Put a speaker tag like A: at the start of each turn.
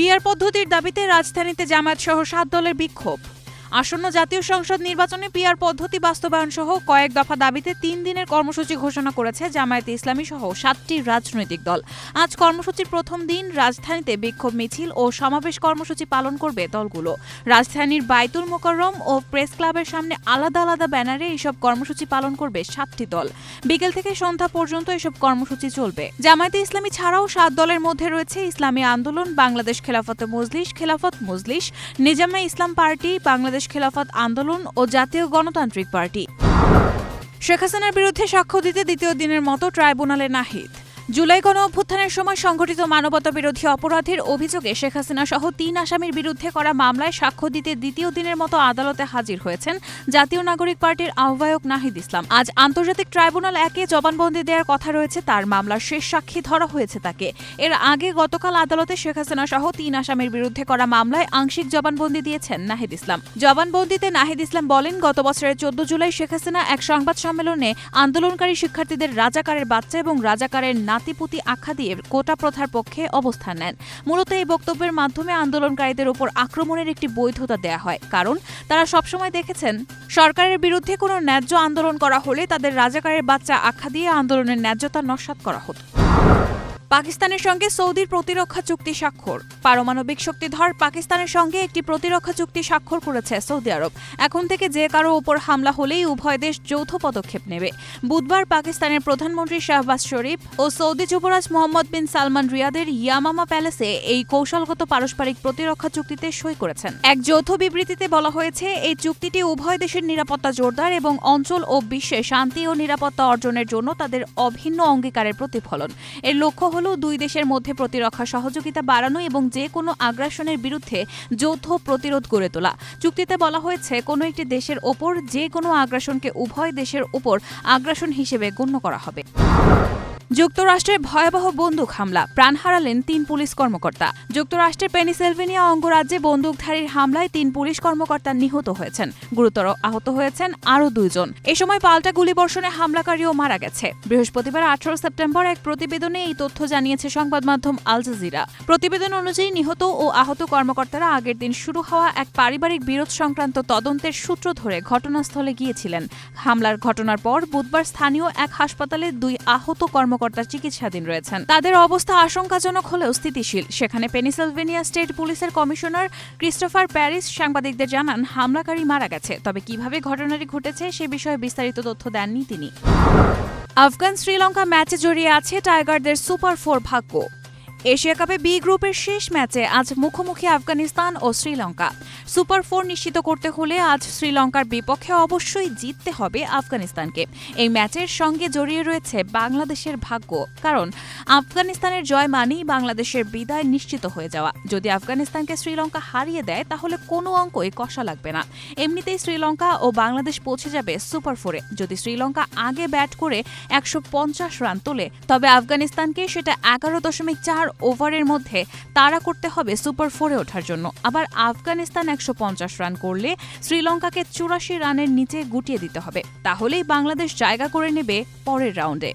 A: PR পদ্ধতির দাবিতে রাজধানীতে জামায়াত সহ সাত দলের বিক্ষোভ। আসন্ন জাতীয় সংসদ নির্বাচনে পিআর পদ্ধতি বাস্তবায়ন সহ কয়েক দফা দাবিতে তিন দিনের কর্মসূচি ঘোষণা করেছে জামায়াতে ইসলামী সহ সাতটি রাজনৈতিক দল। আজ কর্মসূচির প্রথম দিন রাজধানীতে বিক্ষোভ মিছিল ও সমাবেশ কর্মসূচি পালন করবে দলগুলো। রাজধানীর বাইতুল মোকাররম ও প্রেস ক্লাবের সামনে আলাদা আলাদা ব্যানারে এইসব কর্মসূচি পালন করবে সাতটি দল। বিকেল থেকে সন্ধ্যা পর্যন্ত এসব কর্মসূচি চলবে। জামায়াতে ইসলামী ছাড়াও সাত দলের মধ্যে রয়েছে ইসলামী আন্দোলন, বাংলাদেশ খেলাফত মজলিস খেলাফত মজলিস, নিজামে ইসলাম পার্টি, বাংলাদেশ খেলাফত আন্দোলন ও জাতীয় গণতান্ত্রিক পার্টি। শেখ হাসিনার বিরুদ্ধে সাক্ষ্য দিতে দ্বিতীয় দিনের মতো ট্রাইব্যুনালে নাহিদ। জুলাই গণ অভ্যুত্থানের সময় সংঘটিত মানবতা বিরোধী অপরাধের অভিযোগে শেখ হাসিনা সহ তিন আসামির বিরুদ্ধে করা মামলায় সাক্ষ্য দিতে দ্বিতীয় দিনের মতো আদালতে হাজির হয়েছেন জাতীয় নাগরিক পার্টির আহ্বায়ক নাহিদ ইসলাম। আজ আন্তর্জাতিক ট্রাইব্যুনাল একে জবানবন্দি দেওয়ার কথা রয়েছে, তার মামলার শেষ সাক্ষী ধরা হয়েছে তাকে। এর আগে গতকাল আদালতে শেখ হাসিনা সহ তিন আসামির বিরুদ্ধে করা মামলায় আংশিক জবানবন্দি দিয়েছেন নাহিদ ইসলাম। জবানবন্দিতে নাহিদ ইসলাম বলেন, গত বছরের চোদ্দ জুলাই শেখ হাসিনা এক সংবাদ সম্মেলনে আন্দোলনকারী শিক্ষার্থীদের রাজাকারের বাচ্চা এবং রাজাকারের নাতিপুতি আখ্যা দিয়ে কোটা প্রথার পক্ষে অবস্থান নেন। মূলত এই বক্তব্যের মাধ্যমে আন্দোলনকারীদের উপর আক্রমণের একটি বৈধতা দেয়া হয়। কারণ, তারা সবসময় দেখেছেন, সরকারের বিরুদ্ধে কোনো ন্যায্য আন্দোলন করা হলে তাদের রাজাকারের বাচ্চা আখ্যা দিয়ে আন্দোলনের ন্যায্যতা নস্বাত করা হতো। পাকিস্তানের সঙ্গে সৌদির প্রতিরক্ষা চুক্তি স্বাক্ষর। পারমাণবিক শক্তিধর পাকিস্তানের সঙ্গে একটি প্রতিরক্ষা চুক্তি স্বাক্ষর করেছে সৌদি আরব। এখন থেকে যে কারও উপর হামলা হলেই উভয় দেশ যৌথ পদক্ষেপ নেবে। বুধবার পাকিস্তানের প্রধানমন্ত্রী শাহবাজ শরীফ ও সৌদি যুবরাজ মোহাম্মদ বিন সালমান রিয়াদের ইয়ামামা প্যালেসে এই কৌশলগত পারস্পরিক প্রতিরক্ষা চুক্তিতে সই করেছেন। এক যৌথ বিবৃতিতে বলা হয়েছে, এই চুক্তিটি উভয় দেশের নিরাপত্তা জোরদার এবং অঞ্চল ও বিশ্বে শান্তি ও নিরাপত্তা অর্জনের জন্য তাদের অভিন্ন অঙ্গীকারের প্রতিফলন। এর লক্ষ্য হল দুই দেশের মধ্যে প্রতিরক্ষা সহযোগিতা বাড়ানো এবং যে কোনো আগ্রাসনের বিরুদ্ধে যৌথ প্রতিরোধ গড়ে তোলা। চুক্তিতে বলা হয়েছে, কোনো একটি দেশের ওপর যে কোনো আগ্রাসনকে উভয় দেশের ওপর আগ্রাসন হিসেবে গণ্য করা হবে। যুক্তরাষ্ট্রে ভয়াবহ বন্দুক হামলা, প্রাণ হারালেন তিন পুলিশ কর্মকর্তা। যুক্তরাষ্ট্রের পেনিসেলভেনিয়া অঙ্গরাজ্যে বন্দুকধারীর হামলায় তিন পুলিশ কর্মকর্তা নিহত হয়েছেন। গুরুতর আহত হয়েছেন আরও দুইজন। এ সময় পাল্টা গুলিবর্ষণে হামলাকারীও মারা গেছে। বৃহস্পতিবার আঠারো সেপ্টেম্বর এক প্রতিবেদনে এই তথ্য জানিয়েছে সংবাদ মাধ্যম আল জাজিরা। প্রতিবেদন অনুযায়ী নিহত ও আহত কর্মকর্তারা আগের দিন শুরু হওয়া এক পারিবারিক বিরোধ সংক্রান্ত তদন্তের সূত্র ধরে ঘটনাস্থলে গিয়েছিলেন। হামলার ঘটনার পর বুধবার স্থানীয় এক হাসপাতালে দুই আহত কর্মকর্তা কর্মকর্তা চিকিৎসাধীন রয়েছেন। তাদের অবস্থা আশঙ্কাজনক হলেও স্থিতিশীল। সেখানে পেনিসিলভেনিয়া স্টেট পুলিশের কমিশনার ক্রিস্টোফার প্যারিস সাংবাদিকদের জানান, হামলাকারী মারা গেছে। তবে কীভাবে ঘটনাটি ঘটেছে সে বিষয়ে বিস্তারিত তথ্য দেননি তিনি। আফগান শ্রীলঙ্কা ম্যাচে জড়িয়ে আছে টাইগারদের সুপার ফোর ভাগ্য। এশিয়া কাপে বি গ্রুপের শেষ ম্যাচে আজ মুখোমুখি আফগানিস্তান ও শ্রীলঙ্কা। সুপার ফোর নিশ্চিত করতে হলে আজ শ্রীলঙ্কার বিপক্ষে অবশ্যই জিততে হবে আফগানিস্তানকে। এই ম্যাচের সঙ্গে জড়িয়ে রয়েছে বাংলাদেশের ভাগ্য, কারণ আফগানিস্তানের জয় মানেই বাংলাদেশের বিদায় নিশ্চিত হয়ে যাওয়া। যদি আফগানিস্তানকে শ্রীলঙ্কা হারিয়ে দেয়, তাহলে কোনো অঙ্কই কষা লাগবে না। এমনিতেই শ্রীলঙ্কা ও বাংলাদেশ পৌঁছে যাবে সুপার ফোরে। যদি শ্রীলঙ্কা আগে ব্যাট করে একশো পঞ্চাশ রান তোলে, তবে আফগানিস্তানকে সেটা এগারো দশমিক চার ওভারের মধ্যে তাড়া করতে হবে সুপার ফোরে ওঠার জন্য। আবার আফগানিস্তান একশো পঞ্চাশ রান করলে শ্রীলঙ্কাকে চুরাশি রানের নিচে গুটিয়ে দিতে হবে। তাহলেই বাংলাদেশ জায়গা করে নেবে পরের রাউন্ডে।